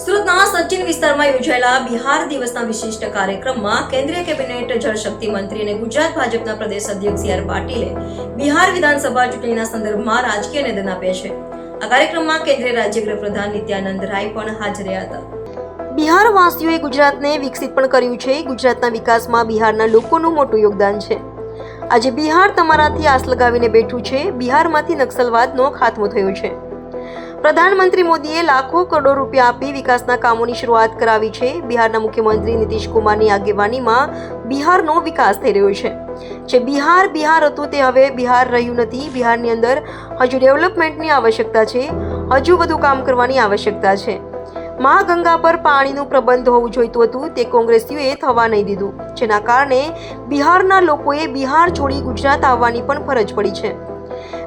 સુરતના સચિન વિસ્તારમાં યોજાયેલા બિહાર દિવસના વિશિષ્ટ કાર્યક્રમમાં કેન્દ્રીય કેબિનેટ જળશક્તિ મંત્રી અને ગુજરાત ભાજપના પ્રદેશ અધ્યક્ષ સી આર પાટીલે બિહાર વિધાનસભા ચૂંટણીના સંદર્ભમાં રાજકીય નિવેદન આપ્યા છે. આ કાર્યક્રમમાં કેન્દ્રીય રાજ્ય પ્રધાન નિત્યાનંદ રાય પણ હાજર રહ્યા હતા. બિહાર વાસીઓએ ગુજરાતને વિકસિત પણ કર્યું છે. ગુજરાતના વિકાસમાં બિહારના લોકોનું મોટું યોગદાન છે. આજે બિહાર તમારાથી આસ લગાવીને બેઠું છે. બિહારમાંથી નક્સલવાદનો ખાત્મો થયો છે. પ્રધાનમંત્રી મોદીએ લાખો કરોડો રૂપિયા આપી વિકાસના કામોની શરૂઆત કરાવી છે. બિહારના મુખ્યમંત્રી નીતિશ કુમારની આગેવાનીમાં બિહારનો વિકાસ થઈ રહ્યો છે. જે બિહાર બિહાર હતું તે હવે બિહાર રહ્યું નથી. બિહારની અંદર હજુ ડેવલપમેન્ટની આવશ્યકતા છે. હજુ વધુ કામ કરવાની આવશ્યકતા છે. મહાગંગા પર પાણીનું પ્રબંધ હોવું જોઈતું હતું. તે કોંગ્રેસીઓએ થવા નહીં દીધું. જેના કારણે બિહારના લોકોએ બિહાર છોડી ગુજરાત આવવાની પણ ફરજ પડી છે.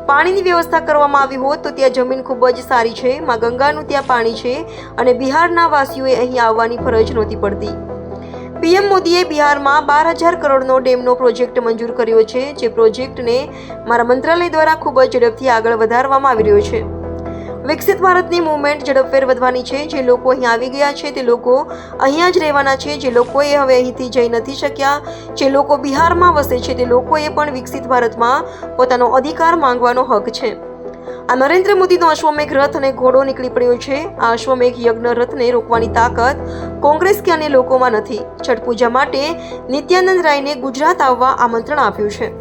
પાણીની વ્યવસ્થા કરવામાં આવી હોત તો ત્યાં જમીન ખૂબ જ સારી છે, માં ગંગાનું ત્યાં પાણી છે અને બિહારના વાસીઓએ અહીં આવવાની ફરજ નહોતી પડતી. પીએમ મોદીએ બિહારમાં બાર હજાર કરોડનો ડેમનો પ્રોજેક્ટ મંજૂર કર્યો છે, જે પ્રોજેક્ટને મારા મંત્રાલય દ્વારા ખૂબ જ ઝડપથી આગળ વધારવામાં આવી રહ્યો છે. વિકસિત ભારતની મુવમેન્ટ ઝડપભેર વધવાની છે. જે લોકો અહીં આવી ગયા છે તે લોકો અહીંયા જ રહેવાના છે. જે લોકોએ હવે અહીંથી જઈ નથી શક્યા, જે લોકો બિહારમાં વસે છે તે લોકોએ પણ વિકસિત ભારતમાં પોતાનો અધિકાર માંગવાનો હક છે. આ નરેન્દ્ર મોદીનો અશ્વમેઘ રથ અને ઘોડો નીકળી પડ્યો છે. આ અશ્વમેઘ યજ્ઞ રથને રોકવાની તાકાત કોંગ્રેસ કે અન્ય લોકોમાં નથી. છઠ પૂજા માટે નિત્યાનંદ રાયને ગુજરાત આવવા આમંત્રણ આપ્યું છે.